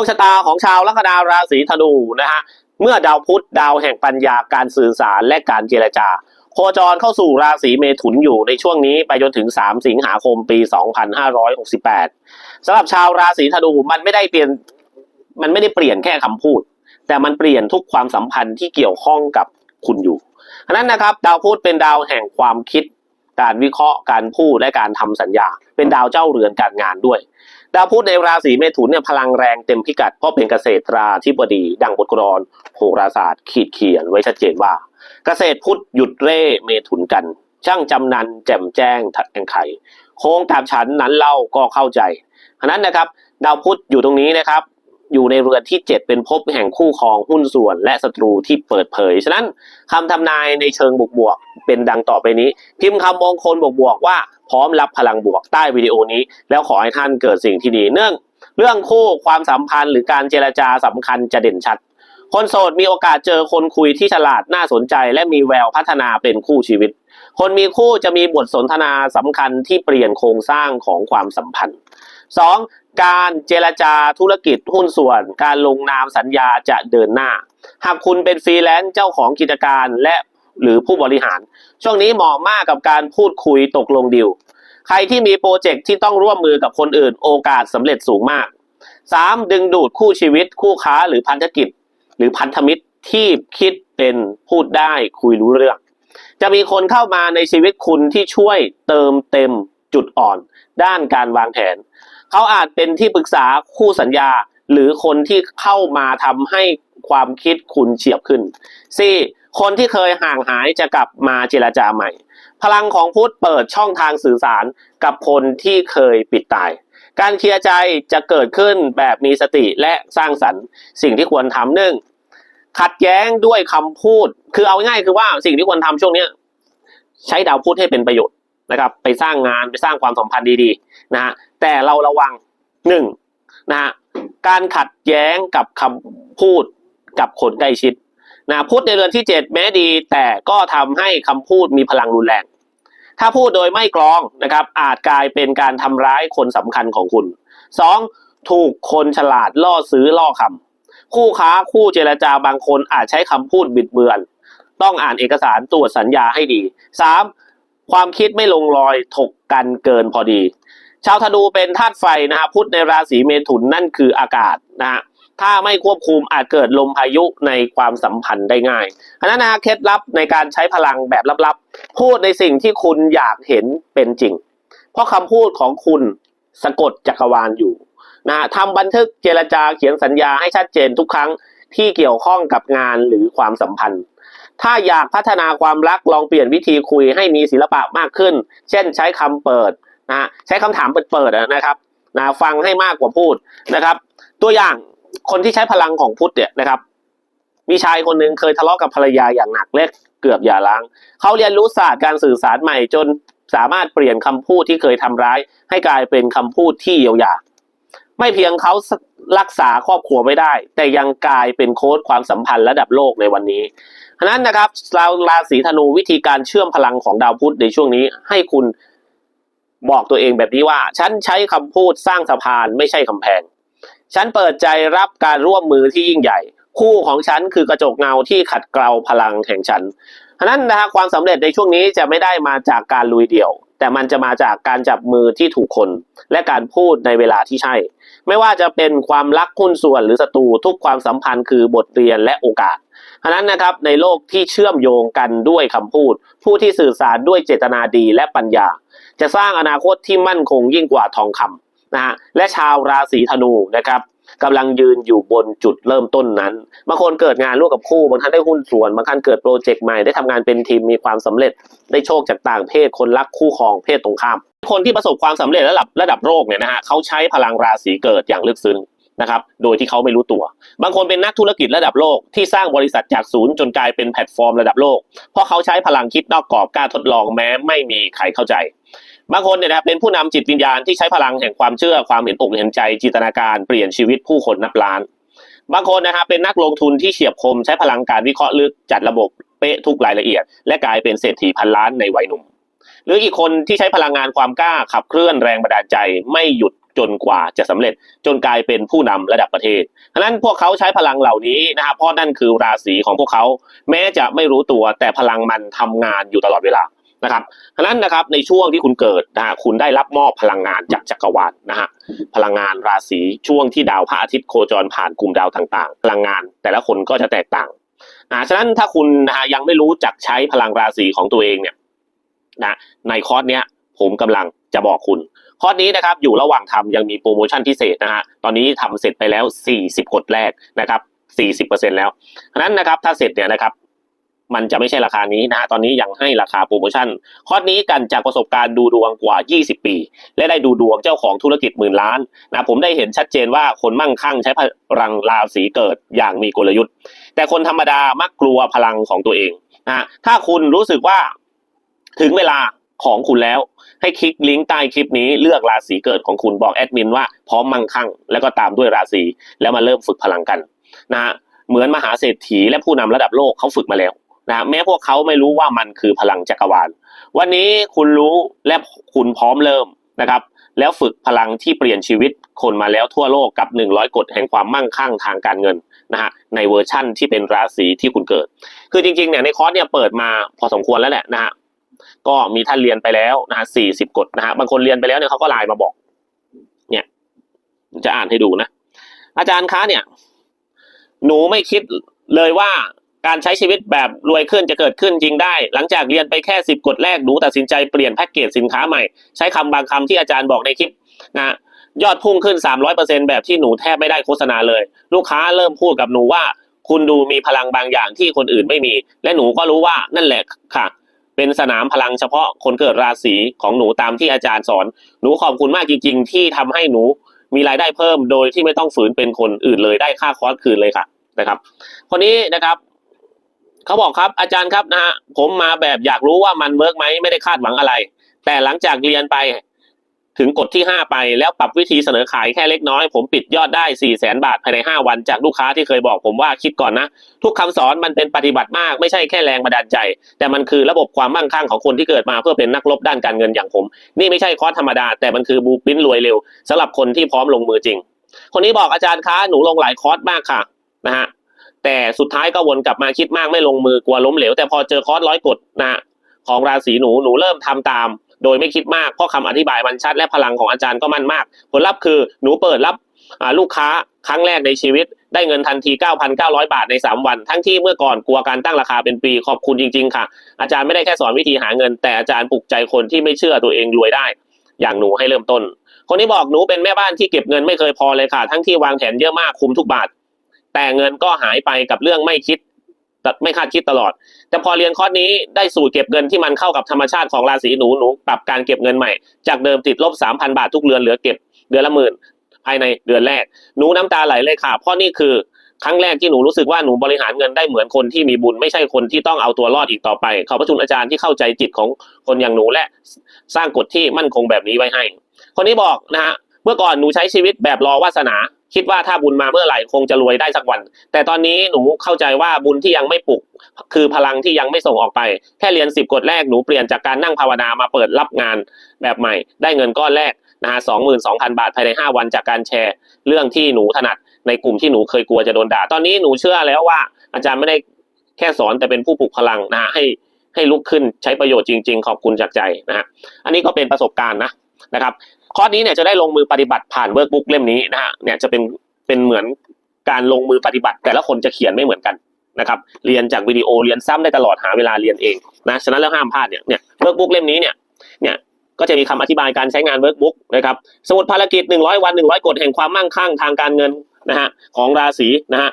วชะตาของชาวลัคนาราศีธนูนะฮะเมื่อดาวพุธดาวแห่งปัญญาการสื่อสารและการเจรจา โคจรเข้าสู่ราศีเมถุนอยู่ในช่วงนี้ไปจนถึง 3 สิงหาคมปี 2568สำหรับชาวราศีธนูมันไม่ได้เปลี่ยนมันไม่ได้เปลี่ยนแค่คำพูด แต่มันเปลี่ยนทุกความสัมพันธ์ที่เกี่ยวข้องกับคุณอยู่ฉะนั้นนะครับ ดาวพุธเป็นดาวแห่งความคิด การวิเคราะห์การพูดและการทำสัญญา เป็นดาวเจ้าเรือนการงานด้วย ดาวพุธในราศีเมถุนเนี่ยพลังแรงเต็มพิกัดเพราะเป็นเกษตราธิบดี ดังบทกรอนโหราศาสตร์ ขีดเขียนไว้ชัดเจนว่า เกษตรพุธหยุดเร่เมถุนกัน ช่างจำนันแจ่มแจ้งทัดแองไขโค้งตามฉันนั้นเล่าก็เข้าใจฉะนั้นนะครับ ดาวพุธอยู่ตรงนี้นะครับ อยู่ในเรือนที่ 7 เป็นภพแห่งคู่ครองหุ้นส่วน และศัตรูที่เปิดเผย ฉะนั้นคำทำนายในเชิงบวกๆเป็นดังต่อไปนี้ พิมพ์คำมงคลบวกๆว่าพร้อมรับพลังบวกใต้วิดีโอนี้ แล้วขอให้ท่านเกิดสิ่งที่ดีเนื่อง เรื่องคู่ความสัมพันธ์หรือการเจรจาสำคัญจะเด่นชัด คนโสดมีโอกาสเจอคนคุยที่ฉลาดน่าสนใจ และมีแววพัฒนาเป็นคู่ชีวิต คนมีคู่จะมีบทสนทนาสำคัญที่เปลี่ยนโครงสร้างของความสัมพันธ์ 2. การเจรจาธุรกิจหุ้นส่วน การลงนามสัญญาจะเดินหน้า หากคุณเป็นฟรีแลนซ์เจ้าของกิจการและหรือผู้บริหาร ช่วงนี้เหมาะมากกับการพูดคุยตกลงดีลใครที่มีโปรเจกต์ที่ต้องร่วมมือกับคนอื่น โอกาสสำเร็จสูงมาก 3. ดึงดูดคู่ชีวิต คู่ค้าหรือพันธกิจ หรือพันธมิตรที่คิดเป็นพูดได้คุยรู้เรื่อง จะมีคนเข้ามาในชีวิตคุณที่ช่วยเติมเต็มจุดอ่อน ด้านการวางแผน เขาอาจเป็นที่ปรึกษาคู่สัญญา หรือคนที่เข้ามาทำให้ความคิดคุณเฉียบขึ้น 4. คนที่เคยห่างหายจะกลับมาเจรจาใหม่ พลังของพุทธเปิดช่องทางสื่อสารกับคนที่เคยปิดตาย การเคลียร์ใจจะเกิดขึ้นแบบมีสติและสร้างสรรค์ สิ่งที่ควรทำหนึ่งขัดแย้งด้วยคำพูด คือเอาง่ายคือว่าสิ่งที่ควรทำช่วงเนี้ยใช้ดาวพุธให้เป็นประโยชน์นะครับ ไปสร้างงานไปสร้างความสัมพันธ์ดีๆนะฮะ แต่เราระวังหนึ่งนะฮะการขัดแย้งกับคำพูดกับคนใกล้ชิดนะพุธในเรือนที่เจ็ดแม้ดี แต่ก็ทำให้คำพูดมีพลังรุนแรง ถ้าพูดโดยไม่กรองนะครับ อาจกลายเป็นการทำร้ายคนสำคัญของคุณสองถูกคนฉลาดล่อซื้อล่อคำคู่ค้าคู่เจรจาบางคนอาจใช้คำพูดบิดเบือน ต้องอ่านเอกสารตรวจสัญญาให้ดีสามความคิดไม่ลงรอยถกกันเกินพอดี ชาวธนูเป็นธาตุไฟนะฮะพุธในราศีเมถุนนั่นคืออากาศนะฮะถ้าไม่ควบคุมอาจเกิดลมพายุในความสัมพันธ์ได้ง่ายอันนั้นนะเคล็ดลับในการใช้พลังแบบลับๆ พูดในสิ่งที่คุณอยากเห็นเป็นจริง เพราะคำพูดของคุณสะกดจักรวาลอยู่นะฮะทำบันทึกเจรจาเขียนสัญญาให้ชัดเจนทุกครั้งที่เกี่ยวข้องกับงานหรือความสัมพันธ์ ถ้าอยากพัฒนาความรักลองเปลี่ยนวิธีคุยให้มีศิลปะมากขึ้น เช่นใช้คำเปิด นะใช้คำถามเปิดๆนะครับนะฟังให้มากกว่าพูดนะครับ ตัวอย่างคนที่ใช้พลังของพุทธเนี่ยนะครับ มีชายคนหนึ่งเคยทะเลาะกับภรรยาอย่างหนักและเกือบอย่าร้าง เขาเรียนรู้ศาสตร์การสื่อสารใหม่จนสามารถเปลี่ยนคำพูดที่เคยทำร้าย ให้กลายเป็นคำพูดที่เยียวยาไม่เพียงเขารักษาครอบครัวไม่ได้ แต่ยังกลายเป็นโค้ดความสัมพันธ์ระดับโลกในวันนี้ฉะนั้นนะครับชาวราศีธนูวิธีการเชื่อมพลังของดาวพุธในช่วงนี้ ให้คุณ บอกตัวเองแบบนี้ว่า ฉันใช้คำพูดสร้างสะพานไม่ใช่กำแพง ฉันเปิดใจรับการร่วมมือที่ยิ่งใหญ่ คู่ของฉันคือกระจกเงาที่ขัดเกลาพลังแห่งฉันฉะนั้นนะฮะความสำเร็จในช่วงนี้จะไม่ได้มาจากการลุยเดี่ยว แต่มันจะมาจากการจับมือที่ถูกคน และการพูดในเวลาที่ใช่ ไม่ว่าจะเป็นความรักหุ้นส่วนหรือศัตรูทุกความสัมพันธ์คือบทเรียนและโอกาส ฉะนั้นนะครับในโลกที่เชื่อมโยงกันด้วยคำพูด ผู้ที่สื่อสารด้วยเจตนาดีและปัญญา จะสร้างอนาคตที่มั่นคงยิ่งกว่าทองคำนะฮะและชาวราศีธนูนะครับกำลังยืนอยู่บนจุดเริ่มต้นนั้นบางคนเกิดงานร่วมกับคู่บางท่านได้หุ้นส่วนบางท่านเกิดโปรเจกต์ใหม่ได้ทำงานเป็นทีมมีความสำเร็จ ได้โชคจากต่างเพศคนรักคู่ครองเพศตรงข้าม คนที่ประสบความสำเร็จระดับระดับโลกเนี่ยนะฮะเขาใช้พลังราศีเกิดอย่างลึกซึ้ง นะครับ โดยที่เขาไม่รู้ตัว บางคนเป็นนักธุรกิจระดับโลกที่สร้างบริษัทจากศูนย์จนกลายเป็นแพลตฟอร์มระดับโลก เพราะเขาใช้พลังคิดนอกกรอบกล้าทดลองแม้ไม่มีใครเข้าใจ บางคนเนี่ยนะครับเป็นผู้นำจิตวิญญาณที่ใช้พลังแห่งความเชื่อความเห็นอกเห็นใจจินตนาการเปลี่ยนชีวิตผู้คนนับล้าน บางคนนะครับเป็นนักลงทุนที่เฉียบคมใช้พลังการวิเคราะห์ลึกจัดระบบเป๊ะทุกรายละเอียด และกลายเป็นเศรษฐีพันล้านในวัยหนุ่มหรืออีกคนที่ใช้พลังงานความกล้าขับเคลื่อนแรงบันดาลใจ ไม่หยุด จนกว่าจะสำเร็จจนกลายเป็นผู้นำระดับประเทศฉะนั้นพวกเขาใช้พลังเหล่านี้นะครับเพราะนั่นคือราศีของพวกเขา แม้จะไม่รู้ตัวแต่พลังมันทำงานอยู่ตลอดเวลานะครับฉะนั้นนะครับในช่วงที่คุณเกิดนะฮะคุณได้รับมอบพลังงานจากจักรวาลนะฮะพลังงานราศีช่วงที่ดาวพระอาทิตย์โคจรผ่านกลุ่มดาวต่างๆ พลังงานแต่ละคนก็จะแตกต่างนะฉะนั้นถ้าคุณนะฮะยังไม่รู้จักใช้พลังราศีของตัวเองเนี่ยนะในคอร์สเนี้ยผมกำลังจะบอกคุณ คอร์สนี้นะครับอยู่ระหว่างทำยังมีโปรโมชั่นพิเศษนะฮะตอนนี้ทำเสร็จไปแล้ว 40 กดแรกนะครับ40%แล้วฉะนั้นนะครับถ้าเสร็จเนี่ยนะครับมันจะไม่ใช่ราคานี้นะฮะตอนนี้ยังให้ราคาโปรโมชั่น คอร์สนี้กันจากประสบการณ์ดูดวงกว่า 20 ปี และได้ดูดวงเจ้าของธุรกิจหมื่นล้านนะผมได้เห็นชัดเจนว่าคนมั่งคั่งใช้พลังราศีเกิดอย่างมีกลยุทธ์ แต่คนธรรมดามักกลัวพลังของตัวเองนะถ้าคุณรู้สึกว่าถึงเวลา ของคุณแล้ว ให้คลิกลิงก์ใต้คลิปนี้เลือกราศีเกิดของคุณบอกแอดมินว่าพร้อมมั่งคั่งแล้วก็ตามด้วยราศีแล้วมาเริ่มฝึกพลังกันนะฮะเหมือนมหาเศรษฐีและผู้นำระดับโลกเขาฝึกมาแล้วนะฮะแม้พวกเขาไม่รู้ว่ามันคือพลังจักรวาล วันนี้คุณรู้และคุณพร้อมเริ่มนะครับ แล้วฝึกพลังที่เปลี่ยนชีวิตคนมาแล้วทั่วโลกกับ 100 กฎแห่งความมั่งคั่งทางการเงินนะฮะในเวอร์ชั่นที่เป็นราศีที่คุณเกิด คือจริงๆเนี่ยในคอร์สเนี่ยเปิดมาพอสมควรแล้วแหละนะฮะ ก็มีท่านเรียนไปแล้วนะฮะสี่สิบกฎนะฮะบางคนเรียนไปแล้วเนี่ยเขาก็ไลน์มาบอก เนี่ย จะอ่านให้ดูนะ อาจารย์คะเนี่ย หนูไม่คิดเลยว่าการใช้ชีวิตแบบรวยขึ้นจะเกิดขึ้นจริงได้ หลังจากเรียนไปแค่สิบกฎแรกหนูตัดสินใจเปลี่ยนแพ็กเกจสินค้าใหม่ ใช้คำบางคำที่อาจารย์บอกในคลิปนะยอดพุ่งขึ้น 300%แบบที่หนูแทบไม่ได้โฆษณาเลย ลูกค้าเริ่มพูดกับหนูว่า คุณดูมีพลังบางอย่างที่คนอื่นไม่มี และหนูก็รู้ว่านั่นแหละค่ะ เป็นสนามพลังเฉพาะคนเกิดราศีของหนูตามที่อาจารย์สอน หนูขอบคุณมากจริง ๆ ที่ทำให้หนูมีรายได้เพิ่มโดยที่ไม่ต้องฝืนเป็นคนอื่นเลยได้ค่าคอร์สคืนเลยค่ะนะครับ คนนี้นะครับเขาบอกครับอาจารย์ครับนะฮะผมมาแบบอยากรู้ว่ามันเวิร์กไหมไม่ได้คาดหวังอะไร แต่หลังจากเรียนไป ถึงกฎที่ 5 ไปแล้วปรับวิธีเสนอขายแค่เล็กน้อย ผมปิดยอดได้ 4 0 0แสนบาทภายใน 5 วันจากลูกค้าที่เคยบอกผมว่าคิดก่อนนะ ทุกคำสอนมันเป็นปฏิบัติมากไม่ใช่แค่แรงบันดาลใจ แต่มันคือระบบความมั่งคั่งของคนที่เกิดมาเพื่อเป็นนักรบด้านการเงินอย่างผม นี่ไม่ใช่คอร์สธรรมดา แต่มันคือบูปิ้นรวยเร็วสำหรับคนที่พร้อมลงมือจริง คนนี้บอกอาจารย์คะหนูลงหลายคอร์สมากค่ะนะฮะแต่สุดท้ายก็วนกลับมาคิดมากไม่ลงมือกลัวล้มเหลวแต่พอเจอคอร์สร้อยกฎนะฮะของราศีหนูหนูเริ่มทำตาม โดยไม่คิดมากเพราะคำอธิบายมันชัดและพลังของอาจารย์ก็มั่นมาก ผลลัพธ์คือหนูเปิดรับลูกค้าครั้งแรกในชีวิต ได้เงินทันที 9,900 บาทใน 3 วัน ทั้งที่เมื่อก่อนกลัวการตั้งราคาเป็นปีขอบคุณจริง ๆ ค่ะ อาจารย์ไม่ได้แค่สอนวิธีหาเงิน แต่อาจารย์ปลุกใจคนที่ไม่เชื่อตัวเองรวยได้ อย่างหนูให้เริ่มต้น คนนี้บอกหนูเป็นแม่บ้านที่เก็บเงินไม่เคยพอเลยค่ะ ทั้งที่วางแผนเยอะมากคุมทุกบาท แต่เงินก็หายไปกับเรื่องไม่คิด ไม่คาดคิดตลอด แต่พอเรียนคอร์สนี้ได้สูตรเก็บเงินที่มันเข้ากับธรรมชาติของราศีหนูหนูปรับการเก็บเงินใหม่ จากเดิมติดลบ3,000 บาททุกเดือนเหลือเก็บเดือนละหมื่นภายในเดือนแรก หนูน้ำตาไหลเลยค่ะ เพราะนี่คือครั้งแรกที่หนูรู้สึกว่าหนูบริหารเงินได้เหมือนคนที่มีบุญไม่ใช่คนที่ต้องเอาตัวรอดอีกต่อไป ขอบพระคุณอาจารย์ที่เข้าใจจิตของคนอย่างหนูและสร้างกฎที่มั่นคงแบบนี้ไว้ให้ คนนี้บอกนะฮะเมื่อก่อนหนูใช้ชีวิตแบบรอวาสนา คิดว่าถ้าบุญมาเมื่อไหร่คงจะรวยได้สักวัน แต่ตอนนี้หนูเข้าใจว่าบุญที่ยังไม่ปลุก คือพลังที่ยังไม่ส่งออกไป แค่เรียนสิบกฎแรกหนูเปลี่ยนจากการนั่งภาวนามาเปิดรับงานแบบใหม่ ได้เงินก้อนแรกนะฮะสองหมื่นสองพันบาทภายในห้าวันจากการแชร์ เรื่องที่หนูถนัดในกลุ่มที่หนูเคยกลัวจะโดนด่า ตอนนี้หนูเชื่อแล้วว่า อาจารย์ไม่ได้แค่สอนแต่เป็นผู้ปลุกพลังนะฮะให้ให้ลุกขึ้นใช้ประโยชน์จริง ๆ ขอบคุณจากใจนะฮะอันนี้ก็เป็นประสบการณ์นะ นะครับคอร์สนี้เนี่ยจะได้ลงมือปฏิบัติผ่านเวิร์กบุ๊กเล่มนี้นะฮะเนี่ยจะเป็นเป็นเหมือนการลงมือปฏิบัติ แต่ละคนจะเขียนไม่เหมือนกันนะครับเรียนจากวิดีโอเรียนซ้ำได้ตลอดหาเวลาเรียนเองนะฉะนั้นแล้วห้ามพลาดเนี่ยเนี่ยเวิร์กบุ๊กเล่มนี้เนี่ยเนี่ยก็จะมีคำอธิบายการใช้งานเวิร์กบุ๊กนะครับสมุดภารกิจ 100 วัน 100 กฎแห่งความมั่งคั่งทางการเงินนะฮะของราศีนะฮะ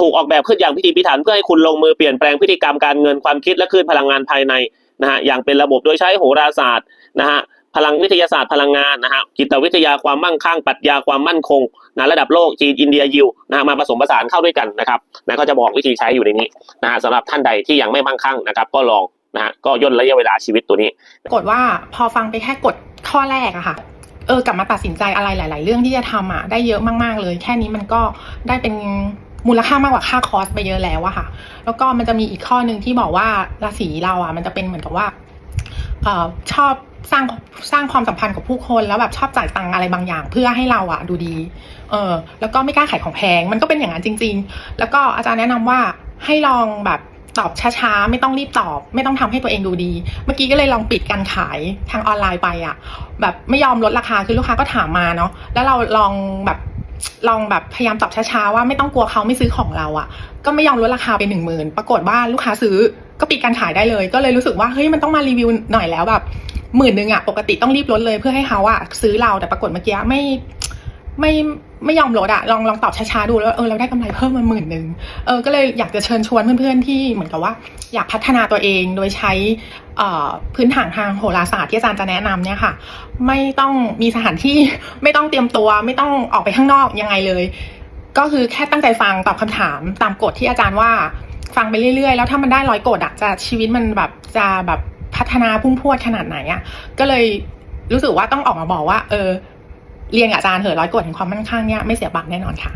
ถูกออกแบบขึ้นอย่างพิธีพิถันเพื่อให้คุณลงมือเปลี่ยนแปลงพฤติกรรมการเงินความคิดและคลื่นพลังงานภายในนะฮะอย่างเป็นระบบโดยใช้โหราศาสตร์นะฮะ พลังวิทยาศาสตร์พลังงานนะฮะจิตวิทยาความมั่งคั่งปรัชญาความมั่นคงนะระดับโลกจีนอินเดียยิวนะฮะมาผสมผสานเข้าด้วยกันนะครับนะก็จะบอกวิธีใช้อยู่ในนี้นะฮะสำหรับท่านใดที่ยังไม่มั่งคั่งนะครับ ก็ลองนะฮะก็ย่นระยะเวลาชีวิตตัวนี้กดว่าพอฟังไปแค่กดข้อแรกอะค่ะเออกลับมาตัดสินใจอะไรหลาย ๆ เรื่องที่จะทำอะได้เยอะมาก ๆ เลย แค่นี้มันก็ได้เป็นมูลค่ามากกว่าค่าคอร์สไปเยอะแล้วอะค่ะ แล้วก็มันจะมีอีกข้อหนึ่งที่บอกว่าราศีเราอะมันจะเป็นเหมือนกับว่าเออชอบ สร้างสร้างความสัมพันธ์กับผู้คนแล้วแบบชอบจ่ายตังค์อะไรบางอย่าง เพื่อให้เราอะดูดี เออ แล้วก็ไม่กล้าขายของแพง มันก็เป็นอย่างนั้นจริง ๆ แล้วก็อาจารย์แนะนำว่าให้ลองแบบตอบช้าๆ ไม่ต้องรีบตอบ ไม่ต้องทำให้ตัวเองดูดี เมื่อกี้ก็เลยลองปิดการขายทางออนไลน์ไปอะแบบไม่ยอมลดราคาคือลูกค้าก็ถามมาเนาะแล้วเราลองแบบลองแบบพยายามตอบช้าๆว่าไม่ต้องกลัวเขาไม่ซื้อของเราอะก็ไม่ยอมลดราคาไปหนึ่งหมื่นปรากฏว่าลูกค้าซื้อก็ปิดการขายได้เลย ก็เลยรู้สึกว่าเฮ้ยมันต้องมารีวิวหน่อยแล้วแบบ หมื่นหนึ่งอะปกติต้องรีบลดเลยเพื่อให้เขาอะซื้อเราแต่ปรากฏเมื่อกี้ไม่ไม่ไม่ยอมลดอะลองลองตอบช้าๆดูแล้วเออเราได้กำไรเพิ่มมาหมื่นหนึ่งเออก็เลยอยากจะเชิญชวนเพื่อนๆที่เหมือนกับว่า อยากพัฒนาตัวเองโดยใช้อ่อพื้นฐานทางโหราศาสตร์ที่อาจารย์จะแนะนำเนี่ยค่ะ ไม่ต้องมีสถานที่ไม่ต้องเตรียมตัว ไม่ต้องออกไปข้างนอกยังไงเลย ก็คือแค่ตั้งใจฟังตอบคำถามตามกฎที่อาจารย์ว่าฟังไปเรื่อยๆ แล้วถ้ามันได้ร้อยกฎอะจะชีวิตมันแบบจะแบบ พัฒนาพุ่งพรวดขนาดไหนอะก็เลยรู้สึกว่าต้องออกมาบอกว่า เออเรียนกับอาจารย์เหอะร้อยกฎแห่งความมั่นคงเนี่ยไม่เสียบัตรแน่นอนค่ะ